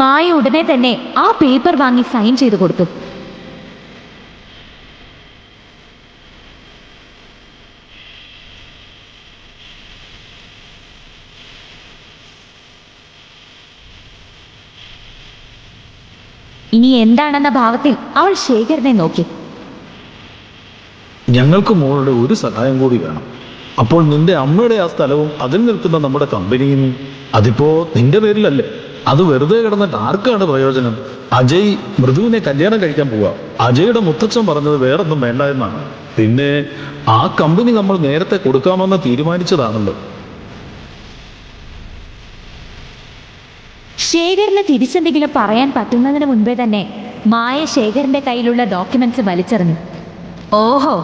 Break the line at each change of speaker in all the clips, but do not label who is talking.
മായ ഉടനെ തന്നെ ആ പേപ്പർ വാങ്ങി സൈൻ ചെയ്തു കൊടുത്തു. ഇനി എന്താണെന്ന ഭാവത്തിൽ അവൾ ശേഖരനെ നോക്കി.
ഞങ്ങൾക്ക് മോളുടെ ഒരു സഹായം കൂടി വേണം. അപ്പോൾ നിന്റെ അമ്മയുടെ ആ സ്ഥലവും അതിൽ നിൽക്കുന്ന നമ്മുടെ കമ്പനിയും അതിപ്പോ നിന്റെ പേരിലല്ലേ? അത് വെറുതെ കിടന്നിട്ട് ആർക്കാണ് പ്രയോജനം? അജയ് മൃദുവിനെ കല്യാണം കഴിക്കാൻ പോവാ. അജയുടെ മുത്തച്ഛൻ പറഞ്ഞത് വേറൊന്നും വേണ്ട എന്നാണ്. പിന്നെ ആ കമ്പനി നമ്മൾ നേരത്തെ കൊടുക്കാമെന്ന് തീരുമാനിച്ചതാണല്ലോ.
ശേഖരന് തിരിച്ചെന്തെങ്കിലും പറയാൻ പറ്റുന്നതിന് മുൻപേ തന്നെ മായ ശേഖരന്റെ കയ്യിലുള്ള ഡോക്യുമെന്റ്സ് വലിച്ചെറിഞ്ഞു. ഓഹോ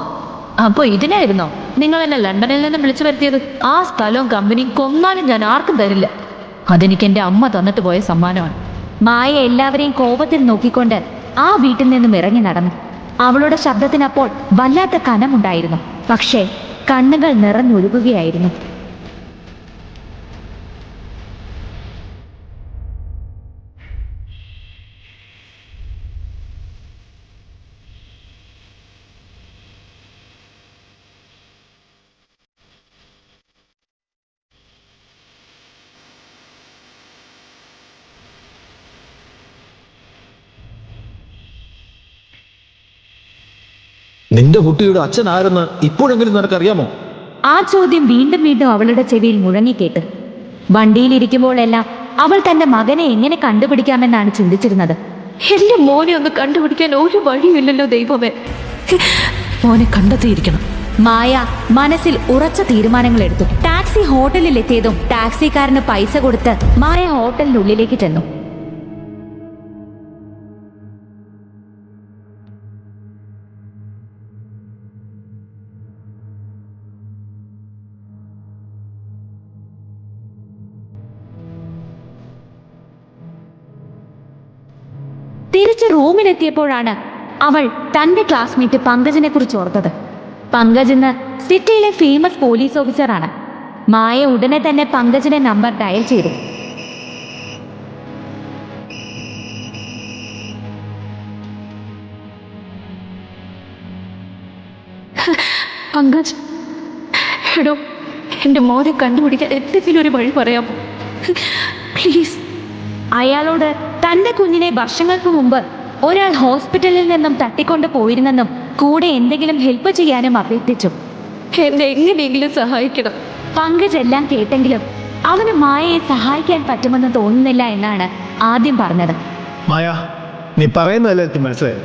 അപ്പൊ ഇതിനായിരുന്നോ? നിങ്ങൾ എന്നെ ലണ്ടനിൽ നിന്ന് വിളിച്ചു വരുത്തിയത്? ആ സ്ഥലവും കമ്പനിയും കൊന്നാലും ഞാൻ ആർക്കും തരില്ല. അതെനിക്ക് എന്റെ അമ്മ തന്നിട്ട് പോയ സമ്മാനമാണ്. മായ എല്ലാവരെയും കോപത്തിൽ നോക്കിക്കൊണ്ട് ആ വീട്ടിൽ നിന്നും ഇറങ്ങി നടന്നു. അവളുടെ ശബ്ദത്തിനപ്പോൾ വല്ലാത്ത കനമുണ്ടായിരുന്നു. പക്ഷേ കണ്ണുകൾ നിറഞ്ഞൊഴുകുകയായിരുന്നു.
നിന്റെ കുട്ടിയുടെ അച്ഛൻ ആരെന്ന് ഇപ്പോഴെങ്കിലും നിനക്കറിയാമോ?
ആ ചോദ്യം വീണ്ടും വീണ്ടും അവളുടെ ചെവിയിൽ മുഴങ്ങിക്കേട്ട് വണ്ടിയിലിരിക്കുമ്പോഴെല്ലാം അവൾ തന്റെ മകനെ എങ്ങനെ കണ്ടുപിടിക്കാമെന്നാണ് ചിന്തിച്ചിരുന്നത്.
എന്റെ മോനെ ഒന്ന് കണ്ടുപിടിക്കാൻ ഒരു വഴിയില്ലല്ലോ ദൈവമേ. മോനെ കണ്ടെത്തിയിരിക്കണം.
മായ മനസ്സിൽ ഉറച്ച തീരുമാനങ്ങൾ എടുത്തു. ടാക്സി ഹോട്ടലിൽ എത്തിയതും ടാക്സിക്കാരന് പൈസ കൊടുത്ത് മായ ഹോട്ടലിനുള്ളിലേക്ക് ചെന്നു. തിരിച്ച് റൂമിലെത്തിയപ്പോഴാണ് അവൾ തന്റെ ക്ലാസ്മേറ്റ് പങ്കജിനെ കുറിച്ച് ഓർത്തത്. പങ്കജ് ഇന്ന് സിറ്റിയിലെ ഫേമസ് പോലീസ് ഓഫീസറാണ്. മായ ഉടനെ തന്നെ പങ്കജിന്റെ നമ്പർ ഡയൽ ചെയ്തു.
പങ്കജ് എടോ എന്റെ മോനെ കണ്ടുപിടിക്കാൻ എന്തെങ്കിലും ഒരു വഴി പറയാമോ? പ്ലീസ്.
അയാളോട് തന്റെ കുഞ്ഞിനെ വർഷങ്ങൾക്ക് മുമ്പ് ഒരാൾ ഹോസ്പിറ്റലിൽ നിന്നും തട്ടിക്കൊണ്ട് പോയിരുന്നെന്നും കൂടെ എന്തെങ്കിലും ഹെൽപ്പ് ചെയ്യാനും അഭ്യർത്ഥിച്ചു.
എന്നെ എങ്ങനെയെങ്കിലും സഹായിക്കണം.
പങ്കജ് എല്ലാം കേട്ടെങ്കിലും അവന് മായയെ സഹായിക്കാൻ പറ്റുമെന്ന് തോന്നുന്നില്ല എന്നാണ് ആദ്യം പറഞ്ഞത്.
മായ നീ പറയുന്നതല്ല എനിക്ക് മനസ്സിലായി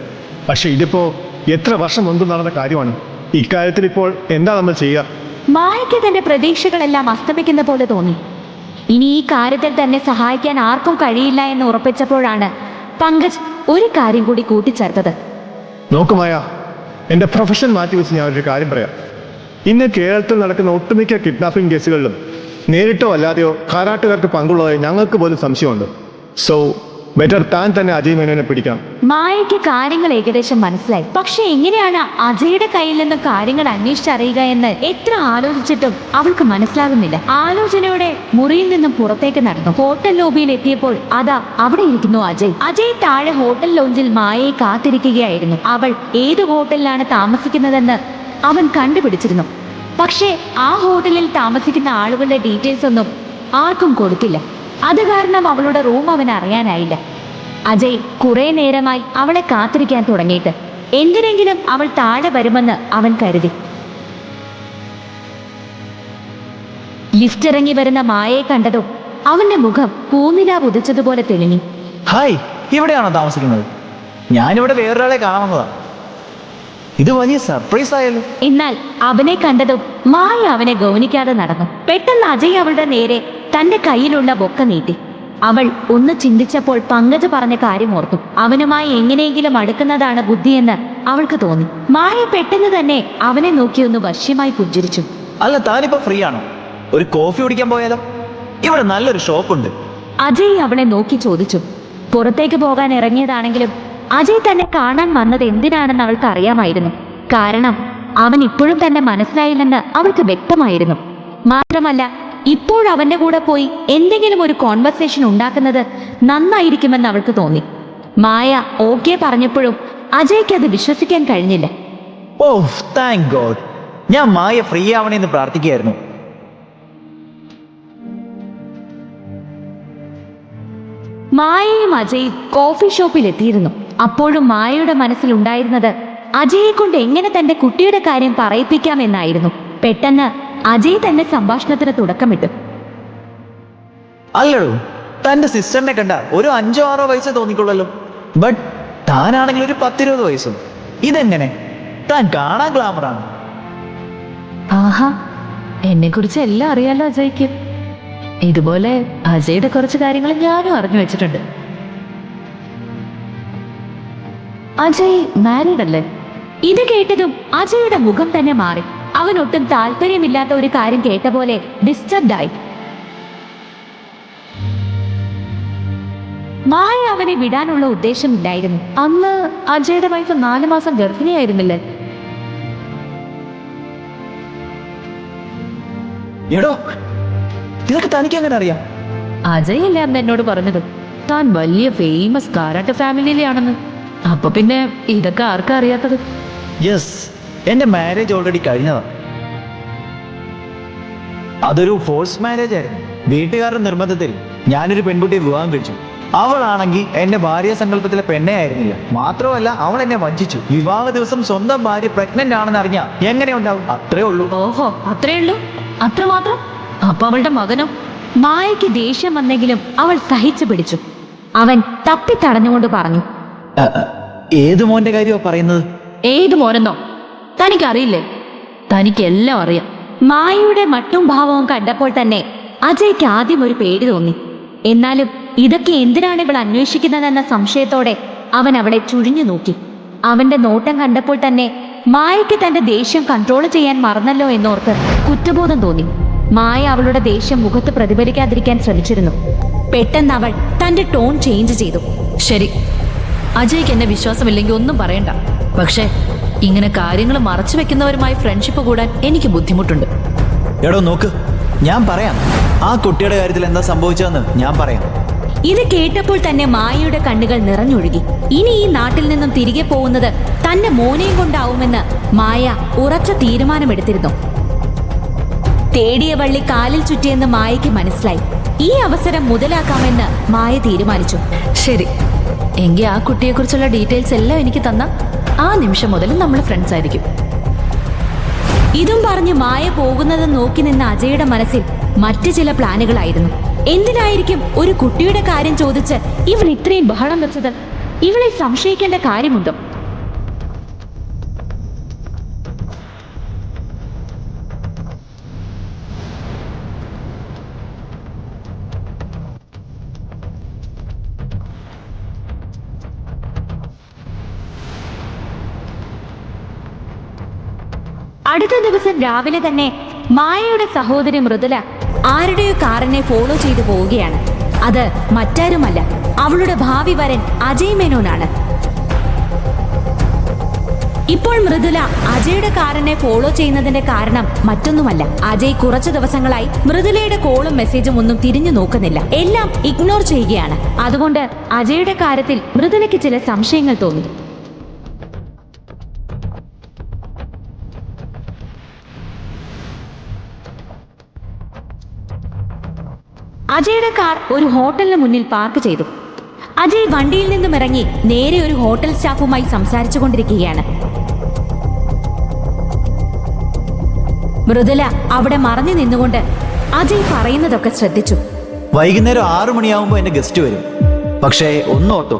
പക്ഷെ ഇതിപ്പോ എത്ര വർഷം മുൻപ് നടന്ന കാര്യമാണ്. ഇക്കാര്യത്തിൽ ഇപ്പോൾ എന്താ നമ്മൾ ചെയ്യുക?
മായയ്ക്ക് തന്റെ പ്രതീക്ഷകളെല്ലാം അസ്തമിക്കുന്ന പോലെ തോന്നി. ഇനി ഈ കാര്യത്തിൽ തന്നെ സഹായിക്കാൻ ആർക്കും കഴിയില്ല എന്ന് ഉറപ്പിച്ചപ്പോഴാണ് പങ്കജ് ഒരു കാര്യം കൂടി കൂട്ടിച്ചേർത്തത്.
നോക്കുമായ എന്റെ പ്രൊഫഷൻ മാറ്റി വെച്ച് ഞാൻ ഒരു കാര്യം പറയാം. ഇന്ന് കേരളത്തിൽ നടക്കുന്ന ഒട്ടുമിക്ക കിഡ്നാപ്പിംഗ് കേസുകളിലും നേരിട്ടോ അല്ലാതെയോ കാരാട്ടുകാർക്ക് പങ്കുള്ളതായി ഞങ്ങൾക്ക് പോലും സംശയമുണ്ട്. സോ ബെറ്റർ താൻ തന്നെ അജയ് മേനോനെ പിടിക്കാം.
മായയ്ക്ക് കാര്യങ്ങൾ ഏകദേശം മനസ്സിലായി. പക്ഷെ എങ്ങനെയാണ് അജയുടെ കയ്യിൽ നിന്ന് കാര്യങ്ങൾ അന്വേഷിച്ചറിയുക എന്ന് എത്ര ആലോചിച്ചിട്ടും അവൾക്ക് മനസ്സിലാകുന്നില്ല. ആലോചനയോടെ മുറിയിൽ നിന്നും പുറത്തേക്ക് നടന്നു. ഹോട്ടൽ ലോബിയിൽ എത്തിയപ്പോൾ അതാ അവിടെ ഇരിക്കുന്നു അജയ്. അജയ് താഴെ ഹോട്ടൽ ലോഞ്ചിൽ മായയെ കാത്തിരിക്കുകയായിരുന്നു. അവൾ ഏത് ഹോട്ടലിലാണ് താമസിക്കുന്നതെന്ന് അവൻ കണ്ടുപിടിച്ചിരുന്നു. പക്ഷേ ആ ഹോട്ടലിൽ താമസിക്കുന്ന ആളുകളുടെ ഡീറ്റെയിൽസ് ഒന്നും ആർക്കും കൊടുത്തില്ല. അത് കാരണം അവളുടെ റൂം അവൻ അറിയാനായില്ല. അജയ് കുറെ നേരമായി അവളെ കാത്തിരിക്കാൻ തുടങ്ങിയിട്ട്. എന്തിനെങ്കിലും അവൾ താഴെ വരുമെന്ന് അവൻ കരുതി. ലിഫ്റ്റ് ഇറങ്ങി വരുന്ന മായയെ കണ്ടതും അവന്റെ മുഖം പൂനില ഉദിച്ചതുപോലെ തെളിഞ്ഞു.
ഹായ് ഇവിടെയാണോ താമസിക്കുന്നത്? ഞാനിവിടെ വേറൊരാളെ കാണുന്നതാ. ഇത് വലിയ സർപ്രൈസ് ആയല്ലോ.
എന്നാൽ അവനെ കണ്ടതും മായ അവനെ ഗൗനിക്കാതെ നടന്നു. പെട്ടെന്ന് അജയ് അവളുടെ നേരെ തന്റെ കയ്യിലുള്ള ബൊക്ക നീട്ടി. അവൾ ഒന്ന് ചിന്തിച്ചപ്പോൾ പങ്കജ് പറഞ്ഞ കാര്യം ഓർത്തു. അവനുമായി എങ്ങനെയെങ്കിലും അടുക്കുന്നതാണ് ബുദ്ധിയെന്ന് അവൾക്ക് തോന്നി. മായ പെട്ടെന്ന് തന്നെ അവനെ നോക്കി ഒന്ന് വശ്യമായി പുഞ്ചിരിച്ചു.
അല്ല താനിപ്പോ ഫ്രീ ആണോ ഒരു കോഫി കുടിക്കാൻ പോയാലോ? ഇവിടെ നല്ലൊരു ഷോപ്പുണ്ട്.
അജയ് അവളെ നോക്കി ചോദിച്ചു. പുറത്തേക്ക് പോകാൻ ഇറങ്ങിയതാണെങ്കിലും അജയ് തന്നെ കാണാൻ വന്നത് എന്തിനാണെന്ന് അവൾക്ക് അറിയാമായിരുന്നു. കാരണം അവൻ ഇപ്പോഴും തന്നെ മനസ്സിലായില്ലെന്ന് അവൾക്ക് വ്യക്തമായിരുന്നു. മാത്രമല്ല ഇപ്പോൾ അവന്റെ കൂടെ പോയി എന്തെങ്കിലും ഒരു കോൺവെർസേഷൻ ഉണ്ടാക്കുന്നത് നന്നായിരിക്കുമെന്ന് അവൾക്ക് തോന്നി. മായ ഓക്കെ പറഞ്ഞപ്പോഴും അജയ്ക്ക് അത് വിശ്വസിക്കാൻ കഴിഞ്ഞില്ല.
ഓ താങ്ക് ഗോഡ് ഞാൻ മായ ഫ്രീ ആവണേന്ന് പ്രാർത്ഥിക്കുകയായിരുന്നു.
മായയും അജയും കോഫി ഷോപ്പിൽ എത്തിയിരുന്നു. അപ്പോഴും മായയുടെ മനസ്സിലുണ്ടായിരുന്നത് അജയെ കൊണ്ട് എങ്ങനെ തന്റെ കുട്ടിയുടെ കാര്യം പറയിപ്പിക്കാമെന്നായിരുന്നു പെട്ടെന്ന് അജയ് തന്നെ സംഭാഷണത്തിന് തുടക്കമിട്ടു.
അല്ലടോ തന്റെ സിസ്റ്ററിനെ കണ്ട ഒരു അഞ്ചോ ആറോ വയസ്സേ തോന്നിക്കൊള്ളല്ലോ. ബട്ട് താനാണെങ്കിൽ ഒരു പത്തിരുപത് വയസ്സും. ഇതെങ്ങനെ? താൻ കാണാൻ ഗ്ലാമറാണ്
ആഹാ എന്നെ കുറിച്ച് എല്ലാം അറിയാലോ അജയ്ക്ക്. ഇതുപോലെ അജയുടെ കുറച്ച് കാര്യങ്ങൾ ഞാനും അറിഞ്ഞു വെച്ചിട്ടുണ്ട്. അജയ് മാരീഡ് അല്ലേ?
ഇത് കേട്ടതും അജയുടെ മുഖം തന്നെ മാറി. അവൻ ഒട്ടും താല്പര്യമില്ലാത്ത ഒരു കാര്യം കേട്ട പോലെ ഡിസ്റ്റർബ് ആയി. മായ അവനെ വിടാനുള്ള ഉദ്ദേശമില്ലായിരുന്നു
അന്ന് അജയുടെ വൈഫ് നാല് മാസം ഗർഭിണിയായിരുന്നില്ലേ?
എടോ നിനക്ക് തനിക്ക് എങ്ങനെ അറിയാം?
അജയ് അല്ലേ അന്ന് എന്നോട് പറഞ്ഞത്? താൻ വലിയ ഫേമസ് കാരാട്ട ഫാമിലിയിലാണെന്ന് അപ്പൊ പിന്നെ ഇതൊക്കെ ആർക്കറിയാത്തത്
യെസ് എന്റെ മാരേജ് ഓൾറെഡി കഴിഞ്ഞതാ. അതൊരു ഫോഴ്സ് മാരേജ് ആയിരുന്നു. വീട്ടുകാരുടെ നിർബന്ധത്തിൽ ഞാനൊരു പെൺകുട്ടിയെ വിവാഹം കഴിച്ചു. അവളാണെങ്കിൽ എന്റെ ഭാര്യ സങ്കല്പത്തിലെ പെണ്ണേ ആയിരുന്നില്ല. മാത്രമല്ല അവൾ എന്നെ വഞ്ചിച്ചു. വിവാഹ ദിവസം സ്വന്തം ഭാര്യ പ്രഗ്നന്റ് ആണെന്ന് അറിഞ്ഞ എങ്ങനെ ഉണ്ടാവും? അത്രേ ഉള്ളൂ.
ഓഹോ അത്രേ ഉള്ളൂ? അത്രമാത്രം അപ്പൊ അവളുടെ മകനോ?
മായയ്ക്ക് ദേഷ്യം വന്നെങ്കിലും അവൾ സഹിച്ചു പിടിച്ചു. അവൻ തപ്പി
തടഞ്ഞുകൊണ്ട് പറഞ്ഞു ഏത് മോന്റെ കാര്യമാ പറയുന്നത്?
ഏത് മോനെന്നോ? തനിക്കറിയില്ലേ? തനിക്കെല്ലാം അറിയാം.
മായയുടെ മട്ടും ഭാവവും കണ്ടപ്പോൾ തന്നെ അജയ്ക്ക് ആദ്യം ഒരു പേടി തോന്നി. എന്നാലും ഇതൊക്കെ എന്തിനാണ് ഇവൾ അന്വേഷിക്കുന്നതെന്ന സംശയത്തോടെ അവൻ അവളെ ചുഴിഞ്ഞു നോക്കി. അവന്റെ നോട്ടം കണ്ടപ്പോൾ തന്നെ മായയ്ക്ക് തന്റെ ദേഷ്യം കൺട്രോൾ ചെയ്യാൻ മറന്നല്ലോ എന്നോർത്ത് കുറ്റബോധം തോന്നി. മായ അവളുടെ ദേഷ്യം മുഖത്ത് പ്രതിഫലിക്കാതിരിക്കാൻ ശ്രമിച്ചിരുന്നു. പെട്ടെന്ന് അവൾ തന്റെ ടോൺ ചേഞ്ച് ചെയ്തു.
ശരി അജയ്ക്ക് എന്നെ വിശ്വാസമില്ലെങ്കിൽ ഒന്നും പറയണ്ട. പക്ഷേ ഇങ്ങനെ കാര്യങ്ങൾ മറച്ചു വെക്കുന്നവരുമായി ഫ്രണ്ട്ഷിപ്പ് കൂടാൻ എനിക്ക് ബുദ്ധിമുട്ടുണ്ട്.
എടോ നോക്ക്. ഞാൻ പറയാം. ആ കുട്ടിയുടെ കാര്യത്തിൽ എന്താ സംഭവിച്ചതെന്ന് ഞാൻ പറയാം.
ഇത് കേട്ടപ്പോൾ തന്നെ മായയുടെ കണ്ണുകൾ നിറഞ്ഞൊഴുകി. ഇനി ഈ നാട്ടിൽ നിന്നും തിരികെ പോകുന്നത് തന്റെ മോനെയും കൊണ്ടാവുമെന്ന് മായ ഉറച്ച തീരുമാനമെടുത്തിരുന്നു. തേടിയ വള്ളി കാലിൽ ചുറ്റിയെന്ന് മായയ്ക്ക് മനസ്സിലായി. ഈ അവസരം മുതലാക്കാമെന്ന് മായ തീരുമാനിച്ചു.
ശരി. എങ്കിൽ ആ കുട്ടിയെക്കുറിച്ചുള്ള ഡീറ്റെയിൽസ് എല്ലാം എനിക്ക് തന്ന. ആ നിമിഷം മുതൽ നമ്മൾ ഫ്രണ്ട്സ് ആയിരിക്കും.
ഇതും പറഞ്ഞ് മായ പോകുന്നത് നോക്കി നിന്ന അജയുടെ മനസ്സിൽ മറ്റു ചില പ്ലാനുകളായിരുന്നു എന്തിനായിരിക്കും ഒരു കുട്ടിയുടെ കാര്യം ചോദിച്ച് ഇവൻ ഇത്രയും ബഹളം വെച്ചത്? ഇവളെ സംശയിക്കേണ്ട കാര്യമുണ്ടോ? ദിവസം രാവിലെ തന്നെ മായയുടെ സഹോദരി മൃദുല ആരുടെയോ കാറിനെ ഫോളോ ചെയ്തു പോവുകയാണ്. അത് മറ്റാരുമല്ല അവളുടെ ഭാവി വരൻ അജയ് മേനോനാണ്. ഇപ്പോൾ മൃദുല അജയുടെ കാറിനെ ഫോളോ ചെയ്യുന്നതിന്റെ കാരണം മറ്റൊന്നുമല്ല. അജയ് കുറച്ചു ദിവസങ്ങളായി മൃദുലയുടെ കോളും മെസ്സേജും ഒന്നും തിരിഞ്ഞു നോക്കുന്നില്ല. എല്ലാം ഇഗ്നോർ ചെയ്യുകയാണ്. അതുകൊണ്ട് അജയുടെ കാര്യത്തിൽ മൃദുലയ്ക്ക് ചില സംശയങ്ങൾ തോന്നി. അജയുടെ കാർ ഒരു ഹോട്ടലിന് മുന്നിൽ പാർക്ക് ചെയ്തു. അജയ് വണ്ടിയിൽ നിന്നും ഇറങ്ങി നേരെ ഒരു ഹോട്ടൽ സ്റ്റാഫുമായി സംസാരിച്ചു കൊണ്ടിരിക്കുകയാണ് മൃദുല അവിടെ മറഞ്ഞു നിന്നുകൊണ്ട് അജയ് പറയുന്നതൊക്കെ ശ്രദ്ധിച്ചു.
വൈകുന്നേരം ആറു മണിയാവുമ്പോൾ എന്റെ ഗസ്റ്റ് വരും. പക്ഷേ ഒന്നോർത്തോ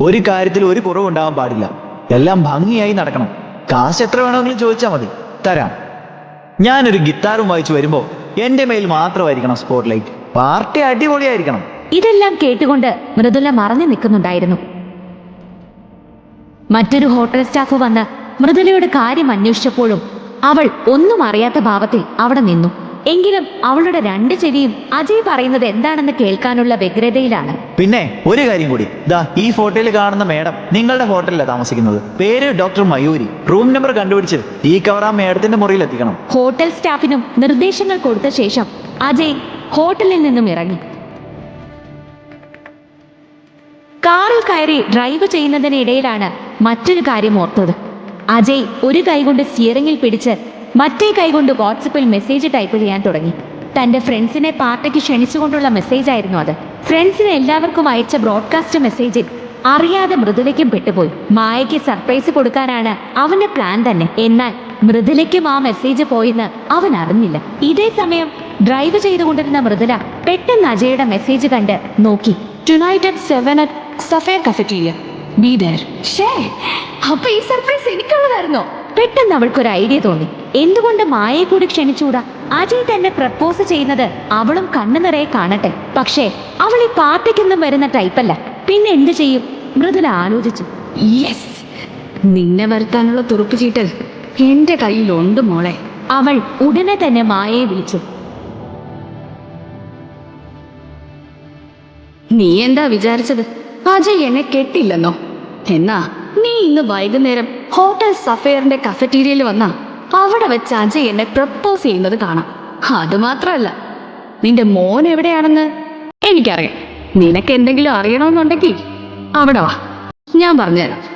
ഒരു കാര്യത്തിൽ ഒരു കുറവുണ്ടാവാൻ പാടില്ല. എല്ലാം ഭംഗിയായി നടക്കണം. കാശ് എത്ര വേണമെങ്കിലും ചോദിച്ചാൽ മതി. തരാം. ഞാനൊരു ഗിത്താറും വായിച്ചു വരുമ്പോൾ എന്റെ മേൽ മാത്രമായിരിക്കണം സ്പോട്ട് ലൈറ്റ് പാർട്ടി അടിപൊളിയായിരിക്കണം.
ഇതെല്ലാം കേട്ടുകൊണ്ട് മൃദുല മറഞ്ഞു നിൽക്കുന്നുണ്ടായിരുന്നു. മറ്റൊരു ഹോട്ടൽ സ്റ്റാഫ് വന്ന് മൃദുലയുടെ കാര്യം അന്വേഷിച്ചപ്പോഴും അവൾ ഒന്നും അറിയാത്ത ഭാവത്തിൽ അവിടെ നിന്നു. എങ്കിലും അവളുടെ രണ്ട് ചെവിയും അജയ് പറയുന്നത് എന്താണെന്ന് കേൾക്കാനുള്ള വ്യഗ്രതയിലാണ്.
പിന്നെ ഒരു കാര്യം കൂടി. ദാ ഈ ഫോട്ടോയിൽ കാണുന്ന മേഡം നിങ്ങളുടെ ഹോട്ടലിലാണ് താമസിക്കുന്നത്. പേര് ഡോക്ടർ മയൂരി. റൂം നമ്പർ കണ്ടുപിടിച്ച് ഈ കവർ ആ മേഡത്തിന്റെ മുറിയിൽ എത്തിക്കണം
ഹോട്ടൽ സ്റ്റാഫിനും നിർദ്ദേശങ്ങൾ കൊടുത്ത ശേഷം അജയ് ഹോട്ടലിൽ നിന്നും ഇറങ്ങി. കാറിൽ കയറി ഡ്രൈവ് ചെയ്യുന്നതിനിടയിലാണ് മറ്റൊരു കാര്യം ഓർത്തത്. അജയ് ഒരു കൈകൊണ്ട് സ്റ്റിയറിംഗിൽ പിടിച്ച് മറ്റേ കൈകൊണ്ട് വാട്സപ്പിൽ മെസ്സേജ് ടൈപ്പ് ചെയ്യാൻ തുടങ്ങി. തന്റെ ഫ്രണ്ട്സിനെ പാർട്ടിക്ക് ക്ഷണിച്ചുകൊണ്ടുള്ള മെസ്സേജ് ആയിരുന്നു അത്. ഫ്രണ്ട്സിന് എല്ലാവർക്കും അയച്ച ബ്രോഡ്കാസ്റ്റ് മെസ്സേജിൽ അറിയാതെ മൃദുലയ്ക്കും പെട്ടുപോയി. മായയ്ക്ക് സർപ്രൈസ് കൊടുക്കാനാണ് അവന്റെ പ്ലാൻ തന്നെ. എന്നാൽ മൃദുലയ്ക്കും ആ മെസ്സേജ് പോയെന്ന് അവൻ അറിഞ്ഞില്ല. ഇതേ സമയം ഡ്രൈവ് ചെയ്തുകൊണ്ടിരുന്ന മൃദുല പെട്ടെന്ന് അജയുടെ മെസ്സേജ് കണ്ട് നോക്കി.
Tonight at seven at Sapphire cafeteria be there
ഷേ അപ്പൊ ഈ സർപ്രൈസ് എനിക്കുള്ളതായിരുന്നോ? പെട്ടെന്ന് അവൾക്കൊരു ഐഡിയ തോന്നി. എന്തുകൊണ്ട് മായയെ കൂടി ക്ഷണിച്ചൂടാ അജയ് തന്നെ പ്രപ്പോസ് ചെയ്യുന്നത് അവളും കണ്ണു നിറയെ കാണട്ടെ. പക്ഷേ അവൾ ഈ പാർട്ടിക്കൊന്നും വരുന്ന ടൈപ്പല്ല പിന്നെ എന്ത് ചെയ്യും? മൃദുല ആലോചിച്ചു.
യെസ് നിന്നെ വരുത്താനുള്ള തുറുപ്പ് ചീട്ടൽ. എന്റെ കയ്യിലുണ്ട് മോളെ.
അവൾ ഉടനെ തന്നെ മായയെ വിളിച്ചു.
നീ എന്താ വിചാരിച്ചത്? അജയ് എന്നെ കെട്ടില്ലെന്നോ? എന്നാ നീ ഇന്ന് വൈകുന്നേരം ഹോട്ടൽ സഫയറിന്റെ കഫറ്റീരിയയിൽ വന്നാ അവിടെ വെച്ച് അജയ് എന്നെ പ്രപ്പോസ് ചെയ്യുന്നത് കാണാം. അത് മാത്രമല്ല നിന്റെ മോൻ എവിടെയാണെന്ന് എനിക്കറിയാം. നിനക്ക് എന്തെങ്കിലും അറിയണമെന്നുണ്ടെങ്കിൽ അവിടെ വാ. ഞാൻ പറഞ്ഞുതരാം.